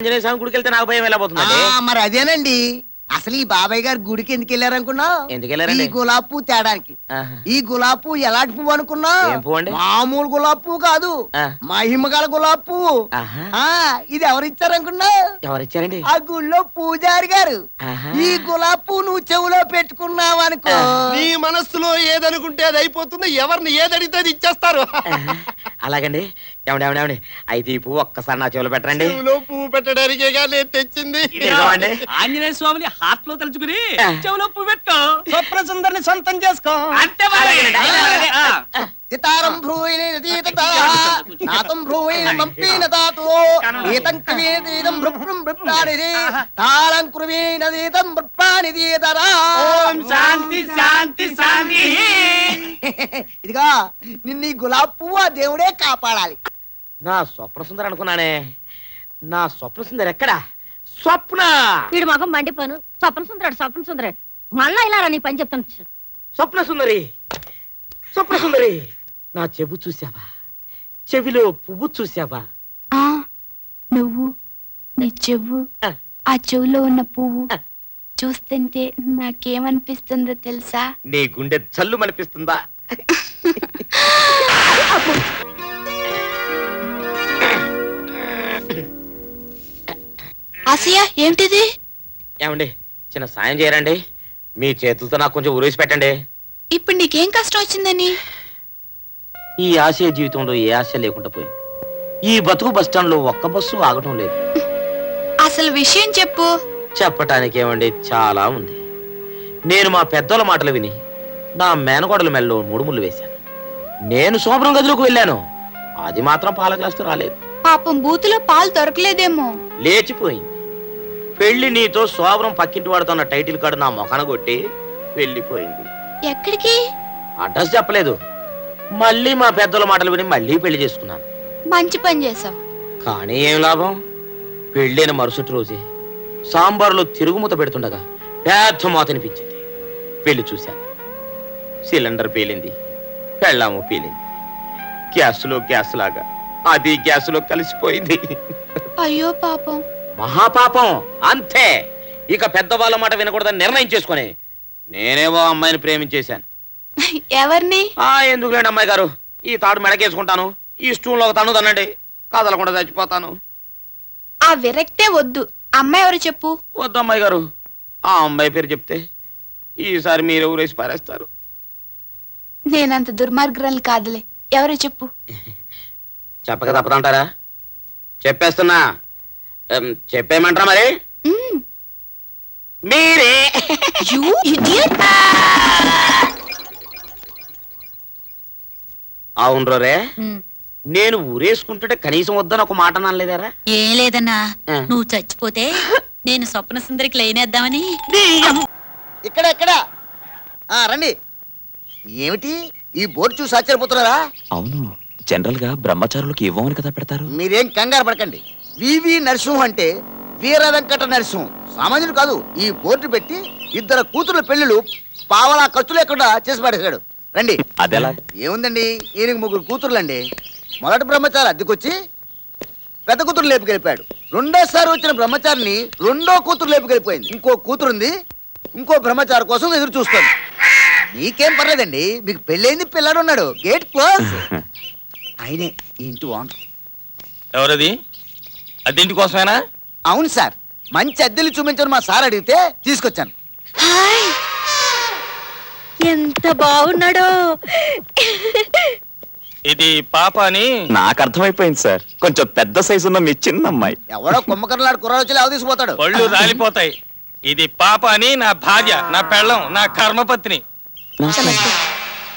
ఆంజనేయ స్వామి గుడికి వెళ్తే నాకు భయం ఎలా పోతుందండి ఆ, మరి అదేనండి అసలు ఈ బాబాయ్ గారు గుడికి ఎందుకు వెళ్ళారనుకున్నావు ఎందుకు వెళ్ళారండి? ఈ గులాబ్ పువ్వు తేడానికి ఆహా. ఈ గులాబ్ పువ్వు ఎలాంటి పువ్వు అనుకున్నా ఏం పువ్వు అండి? మామూలు గులాబ్ పువ్వు కాదు ఆ. మహిమగల గులాబ్ పువ్వు ఆహా. ఆ ఇది ఎవరిచ్చారనుకున్నా ఎవరిచ్చారండి ఆ గుళ్ళో పూజారి గారు ఆహా. ఈ గులాబ్ పువ్వు నువ్వు చెవులో పెట్టుకున్నావు అనుకో నీ మనస్సులో ఏదనుకుంటే అది అయిపోతుంది ఎవరిని ఏదడిగితే అది ఇచ్చేస్తారు. అలాగండి. ఏమండి ఏమండి ఏమండి? అయితే ఈ పువ్వు ఒక్కసారి నా చెవులు పెట్టరండి. చెవులో పువ్వు పెట్టడానికే నేను తెచ్చింది. ఇదిగోండి. ఆంజనేయ స్వామిని హార్ట్లో తలుచుకుని. చెవులో పువ్వు పెట్టుకో స్వప్న సుందరిని సొంతం చేసుకో. అంతే మరి. అలాగేనండి. ఆ. సితారం భ్రూయిని నదీతత నాతం భ్రూయిని మంపీన తాతో ఈతం కవీతీతం భృభృం భృప్రాణిది తాళం కృవీ నదీతం భృప్రాణిది తరా ఓం శాంతి శాంతి శాంతి. ఇదిగా నిన్న ఈ గులాబ్ పువ్వు ఆ దేవుడే కాపాడాలి. నా స్వప్న సుందరి అనుకున్నానే. నా స్వప్న సుందరి ఎక్కడా? స్వప్న! వీడు మొఖం మండిపోను. స్వప్న సుందరాడు స్వప్న సుందరాడు మళ్ళా ఇలా రా నీ పని చెప్తాను. స్వప్న సుందరి! స్వప్న సుందరి! నా చెవు చూసావా చెవిలో పువ్వు చూసావా ఆ నువ్వు నీ చెవు ఆ. ఆ చెవులో ఉన్న పువ్వు ఆ. చూస్తుంటే నాకేమనిపిస్తుందో తెలుసా? నీ గుండె చల్లు మనిపిస్తుందా ఆసియా ఏమిటిది ఏమండి చిన్న సాయం చేయరండి. మీ చేతులతో నాకు కొంచెం ఉరేసి పెట్టండి. ఇప్పుడు నీకేం కష్టం వచ్చిందని? ఈ ఆశయ జీవితంలో ఏ ఆశ లేకుండా పోయింది. ఈ బతుకు బస్ స్టాండ్లో ఒక్క బస్సు ఆగటం లేదు. అసలు విషయం చెప్పు. చెప్పటానికి ఏమండి చాలా ఉంది. నేను మా పెద్దల మాటలు విని నా మేనగోడల మెల్లో మూడు ముళ్ళు వేశాను. నేను శోభనం గదిలోకి వెళ్ళాను. అది మాత్రం పాల గ్లాసుతో రాలేదు. పాపం బూతులో పాలు దొరకలేదేమో. లేచిపోయింది. పెళ్ళి నీతో శోభనం పక్కింటి వాడుతున్న టైటిల్ కార్డు నా మొఖన కొట్టి వెళ్ళిపోయింది. ఎక్కడికి? అడ్రస్ చెప్పలేదు. మళ్ళీ మా పెద్దల మాటలు విని మళ్ళీ పెళ్ళి చేసుకున్నాను. మంచి పని చేసావు కానీ ఏం లాభం? పెళ్ళైన మరుసటి రోజే సాంబార్లో తిరుగుమూత పెడుతుండగా పెద్ద మూత అనిపించింది. పెళ్ళి చూశాను. సిలిండర్ పేలింది. పెళ్ళాము పేలింది గ్యాస్లో గ్యాస్ లాగా అది గ్యాస్లో కలిసిపోయింది. అయ్యో పాపం. మహాపాపం. అంతే. ఇక పెద్దవాళ్ళ మాట వినకూడదని నిర్ణయం చేసుకొని నేనేవో అమ్మాయిని ప్రేమించేశాను. ఎవరిని? ఆ ఎందుకులేండి అమ్మాయి గారు? ఈ తాడు మెడకేసుకుంటాను. ఈ స్టూల్లో ఒక తను తనండి కదలకుండా చచ్చిపోతాను. ఆ విరక్తే వద్దు. అమ్మాయి ఎవరు చెప్పు? వద్దు అమ్మాయి గారు. ఆ అమ్మాయి పేరు చెప్తే ఈసారి మీరు ఊరేసి పారేస్తారు. నేనంత దుర్మార్గురాలు కాదులే. ఎవరో చెప్పు. చెప్పక తప్పదంటారా? చెప్పేస్తున్నా. చెప్పేయమంటారా మరి. మీరే! అవును రోరే. నేను ఊరేసుకుంటుంటే కనీసం వద్దని ఒక మాట అనలేదారా? ఏం లేదన్నా. నువ్వు చచ్చిపోతే నేను స్వప్న సుందరికి లైనేద్దామని. ఇక్కడ ఇక్కడ. ఆ రండి. ఏమిటి? ఈ బోర్డు చూసి ఆశ్చర్యపోతున్నారా? అవును జనరల్గా బ్రహ్మచారులకు ఇవ్వమని కదా పెడతారు. మీరేం కంగారు పడకండి. వివి నరసింహం అంటే వీర వెంకట నరసింహం. సామాన్యుడు కాదు ఈ బోర్డు పెట్టి ఇద్దరు కూతురు పెళ్ళిళ్ళు పావలా ఖర్చు లేకుండా చేసి పడేశాడు. రండి. అదెలా? ఏముందండి? ఈయనకి ముగ్గురు కూతుర్లండి. మొదటి బ్రహ్మచారి అద్దెకొచ్చి పెద్ద కూతురు లేపుకెళ్ళిపోయాడు రెండోసారి వచ్చిన బ్రహ్మచారిని రెండో కూతురు లేపుకెళ్ళిపోయింది ఇంకో కూతురుంది ఇంకో బ్రహ్మచారి కోసం ఎదురు చూస్తుంది. మీకేం పర్లేదండి. మీకు పెళ్ళైంది పిల్లాడు ఉన్నాడు. Gate close. ఆయనే ఈ ఇంటి ఓనర్. ఎవరది? అద్దెంటి కోసమేనా? అవును సార్. మంచి అద్దెలు చూపించని మా సార్ అడిగితే తీసుకొచ్చాను. హాయ్. ఎంత బాగున్నాడో. ఇది పాప అని? నాకు అర్థమైపోయింది సార్. కొంచెం పెద్ద సైజు ఉన్న మీ చిన్న అమ్మాయి ఎవడో కుమ్మకర్లాడు కుర్రాడు వచ్చి లేవ తీసుకుపోతాడు పళ్ళు రాలిపోతాయి. ఇది పాప అని నా భార్య నా పెళ్ళం నా కర్మపత్ని. నమస్తే.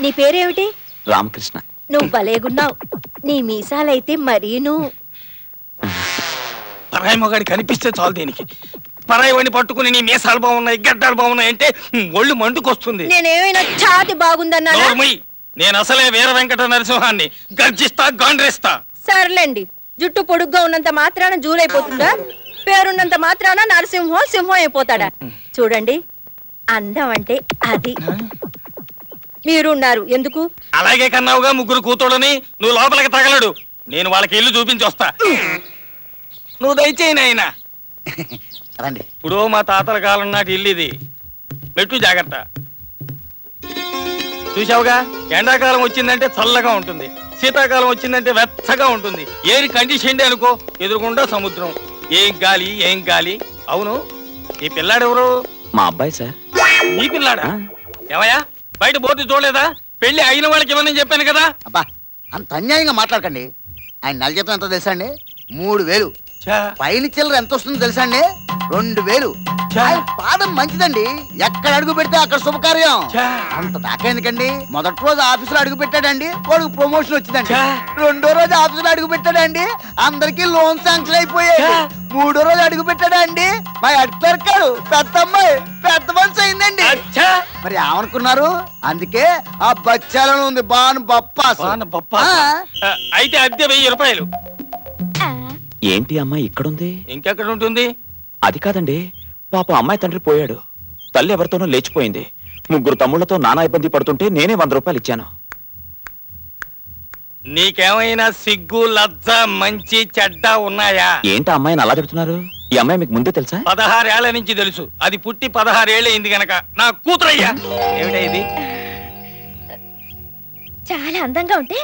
నీ పేరేమిటి? రామకృష్ణ. నువ్వు భలేగున్నావు. నీ మీసాలైతే మరీను. పరాయి మొగాడి కనిపిస్తే చాలు దీనికి. పరాయి వాడిని పట్టుకుని నీ మీసాలు బాగున్నాయి గడ్డాలు బాగున్నాయి అంటే ఒళ్ళు మండుకొస్తుంది. నేనేమైనా ఛాతి బాగుందన్నానా? నోర్మయ్. నేను అసలే వీర వెంకట నరసింహాన్ని గర్జిస్తా గాండ్రేస్తా. సర్లేండి. జుట్టు పొడుగ్గా ఉన్నంత మాత్రాన జూలైపోతుందా? పేరున్నంత మాత్రాన నరసింహం సింహం అయిపోతాడా? చూడండి. అందం అంటే అది. మీరున్నారు. ఎందుకు? అలాగే కన్నావుగా ముగ్గురు కూతుళ్ళని నువ్వు లోపలికి తగలడు. నేను వాళ్ళకి ఇల్లు చూపించి వస్తా. నువ్వు దయచేయి నాయనా. రండి. ఇప్పుడు మా తాతల కాలం నాటి ఇల్లు ఇది. మెట్టు జాగ్రత్త. చూసావుగా ఎండాకాలం వచ్చిందంటే చల్లగా ఉంటుంది. శీతాకాలం వచ్చిందంటే వెచ్చగా ఉంటుంది. ఏరి కండిషన్ అనుకో ఎదురుకుండా సముద్రం. ఏం గాలి ఏం గాలి. అవును ఈ పిల్లాడెవరు? మా అబ్బాయి సార్. నీ పిల్లాడా? ఏమయ్యా? బయట బోర్డు చూడలేదా? పెళ్ళి అయిన వాళ్ళకి ఇవ్వనని చెప్పాను కదా. అబ్బా అంత అన్యాయంగా మాట్లాడకండి. ఆయన నెల జీతం ఎంత తెలుసా అండి? మూడు వేలు. ఛా, పైన చిల్లర ఎంత వస్తుందో తెలుసా అండి? రెండు వేలు. ఛా. ఆయన పాదం మంచిదండి. ఎక్కడ అడుగు పెడితే అక్కడ శుభకార్యం. ఛా. అంత దాకా ఎందుకండి? మొదటి రోజు ఆఫీసులో అడుగు పెట్టాడండి. వాడికి ప్రమోషన్ వచ్చిందండి. ఛా. రెండో రోజు ఆఫీసులో అడుగు పెట్టాడండి. అందరికి లోన్ శాంక్షన్ అయిపోయాయి. ఛా. మూడో రోజు అడుగు పెట్టాడండి. మా హెడ్ క్లర్క్ పెద్ద అమ్మాయి పెద్ద మనిషి అయిందండి. అచ్చా. మరి ఏమనుకున్నారు? అందుకే ఆ బచ్చాలను ఉంది బాను. ఆ. ఆ, అయితే అద్దె వెయ్యి రూపాయలు. ఏంటి అమ్మాయి ఇక్కడుంది? ఇంకెక్కడ ఉంటుంది? అది కాదండి పాప అమ్మాయి తండ్రి పోయాడు. తల్లి ఎవరితోనో లేచిపోయింది. ముగ్గురు తమ్ముళ్ళతో నానా ఇబ్బంది పడుతుంటే నేనే వంద రూపాయలు ఇచ్చాను. నీకేమైనా సిగ్గు లజ్జ మంచి చెడ్డ ఉన్నాయా? ఏంటి అమ్మాయిని అలా తిడుతున్నారు ఈ అమ్మాయి మీకు ముందే తెలుసా? పదహారేళ్ళ నుంచి తెలుసు. అది పుట్టి పదహారేళ్ళు అయింది గనక. నా కూతురయ్యా! ఏమిటా ఇది? చాలా అందంగా ఉంటే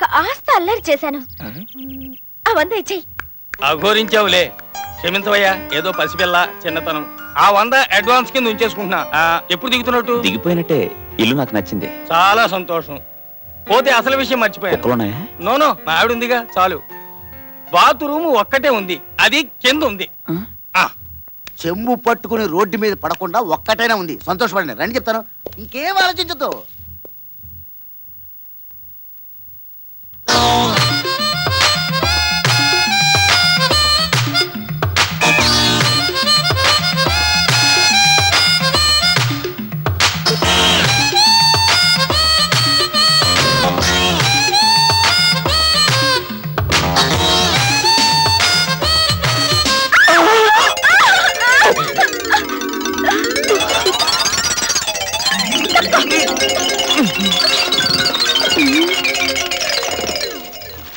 కాస్త అల్లరి చేశాను. ఆ? వంద ఇచ్చేయి. అఘోరించావులే. క్షమించవయ్యా ఏదో పసిపిల్ల చిన్నతనం. ఆ వంద అడ్వాన్స్ కింద ఉంచేసుకుంటున్నా. ఆ, ఎప్పుడు దిగుతున్నట్టు? దిగిపోయినట్టే ఇల్లు నాకు నచ్చింది. చాలా సంతోషం. పోతే అసలు విషయం మర్చిపోయాను. నోనో మా ఆవిడ ఉందిగా చాలు. బాత్రూమ్ ఒక్కటే ఉంది అది కింద ఉంది. ఆ, చెంబు పట్టుకుని రోడ్డు మీద పడకుండా ఒక్కటైనా ఉంది. సంతోషపడండి రండి చెప్తాను. ఇంకేం ఆలోచించదు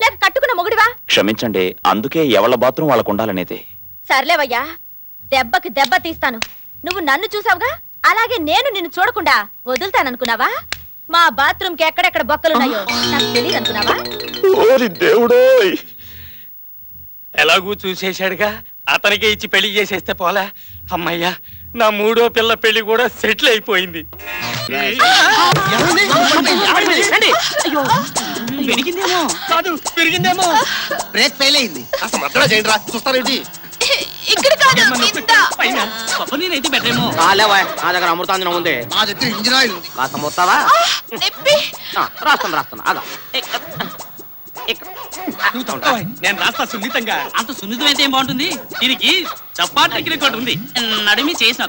లేక కట్టుకున్న మొగుడివా క్షమించండి అందుకే ఎవళ్ళ బాత్రూమ్ వాళ్ళకు ఉండాలనేది సర్లేవయ్యా దెబ్బకి దెబ్బ తీస్తాను నువ్వు నన్ను చూసావుగా అలాగే నేను నిన్ను చూడకుండా వదులుతాననుకున్నావా మా బాత్రూమ్కి ఎక్కడెక్కడ బొక్కలున్నాయో నాకు తెలియదు అనుకున్నావా ఓరి దేవుడోయ్ ఎలాగూ చూసేశాడుగా అతనికే ఇచ్చి పెళ్ళి చేసేస్తే పోలా అమ్మయ్యా నా మూడో పిల్ల పెళ్ళి కూడా సెటిల్ అయిపోయింది కాదు పెరిగిందేమో. బ్రేక్ ఫెయిల్ అయింది. అసలు చేయండి రా. చూస్తారేంటి ఇక్కడ కాదు కింద. కాలేవా నా దగ్గర అమృతాంజనం ఉంది. మా దగ్గర ఇంజిన్ ఆయిల్ ఉంది. కాస్త మొత్తావా? నొప్పి. రాస్తాను రాస్తాను అదా నేను రాస్తా సున్నితంగా. అంత సున్నితం అయితే ఏం బాగుంటుంది? దీనికి చప్పాటి రికార్డు ఉంది. నడిమి చేసిన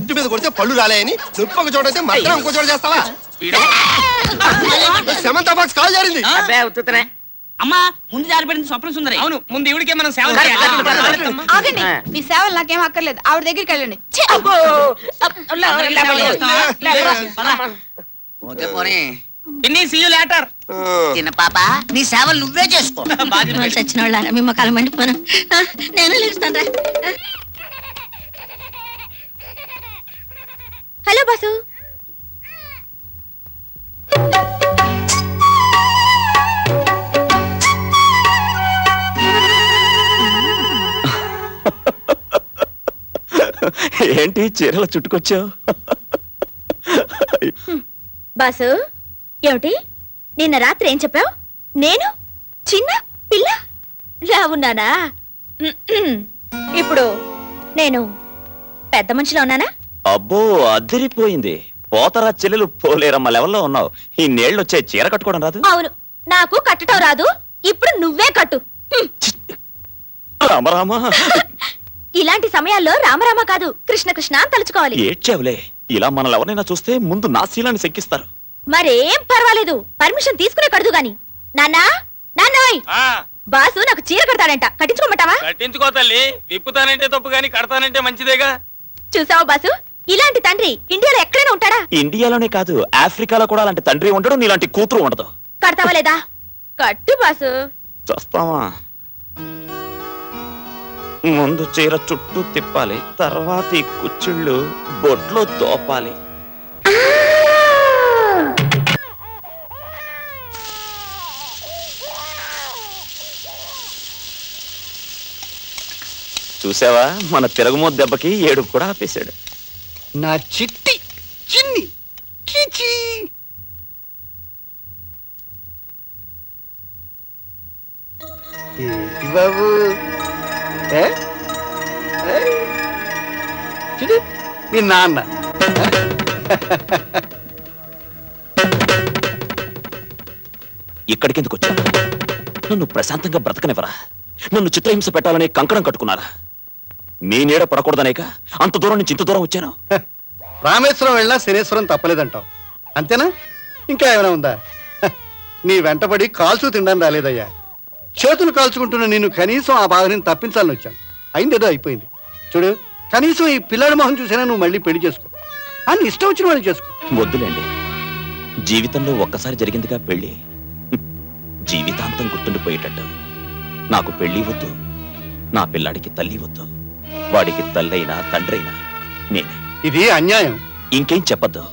ఇంటి మీద కొడితే పళ్ళు రాలేయని నొప్పి ఒక చోట అయితే మధ్య ఇంకో చోట చేస్తావా? సెమంతా బాక్స్ కాల్ జారింది. అబ్బే ఉత్తుతనే. అమ్మా ముందు జారిపడింది స్వప్న సుందరి. అవును ముందు ఈవిడికే మనం సేవ. ఆగండి మీ సేవలు నాకేం అక్కర్లేదు. ఆవిడ దగ్గరికి వెళ్ళండి! పోతే పోనీ. పిన్ని later. చిన్న పాప నీ సేవలు నువ్వే చేసుకో. చచ్చిన వాళ్ళ మీ మొక్కలు మండిపోను. నేను లేస్తాను హలో బాసు. ఏంటి చీరల చుట్టుకొచ్చావు? బాసు. ఏమిటి? నిన్న రాత్రి ఏం చెప్పావు? నేను? చిన్న? పిల్ల? లా ఉన్నానా? మ్మ్. ఇప్పుడు నేను పెద్ద మనిషిలో ఉన్నానా? అబ్బో అదిరిపోయింది. పోతరా చెల్లెలు పోలేరమ్మ లెవెల్లో ఉన్నావు. ఈ నీళ్ళు వచ్చే చీర కట్టుకోవడం రాదు? అవును. నాకు కట్టడం రాదు. ఇప్పుడు నువ్వే కట్టు. రామరామా. ఇలాంటి సమయాల్లో రామరామ కాదు. కృష్ణ కృష్ణ అని తలుచుకోవాలి. ఏడ్చావులే. ఇలా మనల్ని ఎవరైనా చూస్తే ముందు నా శీలాన్ని శంకిస్తారు. మరేం పర్వాలేదు. పర్మిషన్ తీసుకునే కడదు గాని. నాన్నా నాన్నోయ్. ఆ. బాసు నాకు చీర కడతాడంట. కట్టించుకోమంటావా? కట్టించుకో తల్లి. విప్పుతానంటే తప్పు గాని కడతానంటే మంచిదేగా. చూసావా బాసు? ఇలాంటి తండ్రి ఇండియాలో ఎక్కడైనా ఉంటాడా? ఇండియాలోనే కాదు ఆఫ్రికాలో కూడా అలాంటి తండ్రి ఉండడు నీలాంటి కూతురు ఉండదు. కడతావా లేదా? కట్టు బాసు. చూస్తావా? ముందు చీర చుట్టూ తిప్పాలి తర్వాత ఈ కుచ్చిళ్ళు బొట్లో తోపాలి. చూసావా? మన తిరగమో దెబ్బకి ఏడుపు కూడా ఆపేశాడు. నా చిట్టి చిన్ని. చిచి ఏంటి బాబు? ఏ? ఏ? చూడు మీ నాన్న. ఇక్కడికి ఎందుకు వచ్చాను నన్ను ప్రశాంతంగా బ్రతకనివ్వరా? నన్ను చిత్రహింస పెట్టాలనే కంకణం కట్టుకున్నారా? మీ నీడ పడకూడదనేక అంత దూరం నుంచి ఇంత దూరం వచ్చాను. రామేశ్వరం వెళ్ళినా శనేశ్వరం తప్పలేదంటావు. అంతేనా? ఇంకా ఏమైనా ఉందా? హ, నీ వెంటబడి కాల్చు తినడానికి రాలేదయ్యా. చేతులు కాల్చుకుంటున్న నిన్ను కనీసం ఆ బాధ నేను తప్పించాలని వచ్చాను. అయిందేదో అయిపోయింది. చూడు కనీసం ఈ పిల్లాడి మొహం చూసినా నువ్వు మళ్ళీ పెళ్ళి చేసుకో. అని ఇష్టం వచ్చిన వాళ్ళు చేసుకో. వద్దులేండి. జీవితంలో ఒక్కసారి జరిగిందిగా పెళ్ళి హ్మ్. జీవితాంతం గుర్తుండిపోయేటట్టు. నాకు పెళ్ళి వద్దు. నా పిల్లాడికి తల్లి వద్దు. వాడికి తల్లైనా తండ్రైనా నేనే. ఇది అన్యాయం. ఇంకేం చెప్పొద్దు.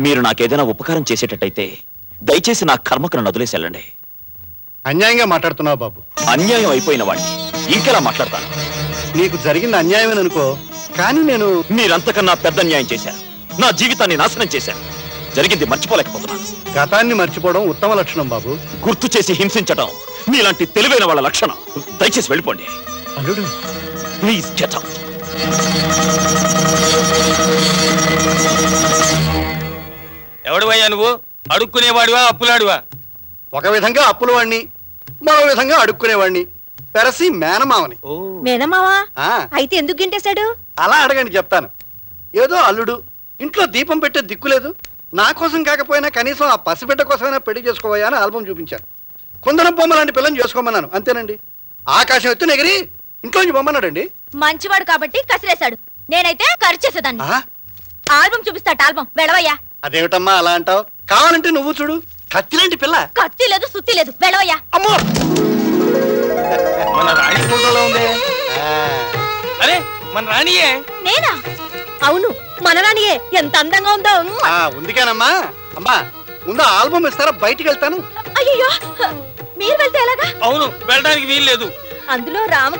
మీరు నాకేదైనా ఉపకారం చేసేటట్టయితే దయచేసి నా కర్మకు నన్ను వదిలేసి వెళ్ళండి. అన్యాయంగా మాట్లాడుతున్నావు బాబు. అన్యాయం అయిపోయిన వాడిని ఇంకెలా మాట్లాడతాను? నీకు జరిగింది అన్యాయమేననుకో కానీ నేను మీరంతకన్నా పెద్ద అన్యాయం చేశారు. నా జీవితాన్ని నాశనం చేశారు. జరిగింది మర్చిపోలేకపోతున్నాను. గతాన్ని మర్చిపోవడం ఉత్తమ లక్షణం బాబు. గుర్తు చేసి హింసించడం మీలాంటి తెలివైన వాళ్ళ లక్షణం. దయచేసి వెళ్ళిపోండి. అల్లుడు ప్లీజ్ గెట్ అవుట్ ఎవడువయ్యా నువ్వు? అడుక్కునేవాడివా అప్పులాడివా? ఒక విధంగా అప్పుల వాణ్ణి మరో విధంగా అడుక్కునేవాణ్ణి. పెరసి మేనమావని. మేనమావా? ఆ, అయితే ఎందుకు గింటేశాడు? అలా అడగండి చెప్తాను. ఏదో అల్లుడు ఇంట్లో దీపం పెట్టే దిక్కులేదు నా కోసం కాకపోయినా కనీసం ఆ పసిబిడ్డ కోసమైనా పెళ్ళి చేసుకోవయ్యా అని ఆల్బం చూపించాను. కుందనం బొమ్మ లాంటి పిల్లని చేసుకోమన్నాను అంతేనండి. ఆకాశం ఎత్తు ఎగిరి బొమ్మన్నాడండి మంచివాడు కాబట్టి కసిరేశాడు. నేనైతే ఖర్చు చేసేదాన్ని. ఆ, ఆల్బం చూపిస్తాట ఆల్బం వెళ్ళవయ్యా. అదేమిటమ్మా అలా అంటావు? కావాలంటే నువ్వు చూడు. కత్తిలాంటి పిల్ల. కత్తి లేదు సుత్తి లేదు. వెళ్ళవయ్యా. అమ్మో! మన రాణి ఫోటోలో ఉంది. ఆ, అరే మన రాణియే. నేనా? అవును మనరానియే ఎంత అందంగా ఉందో. ఆ, ఉందికేనమ్మా. అమ్మా ముందు ఆల్బం ఇస్తారా? బయటికి వెళ్తాను. అయ్యో మీరు వెళ్తే ఎలాగా? అవును వెళ్ళడానికి వీలు లేదు. అందులో రామకృష్ణ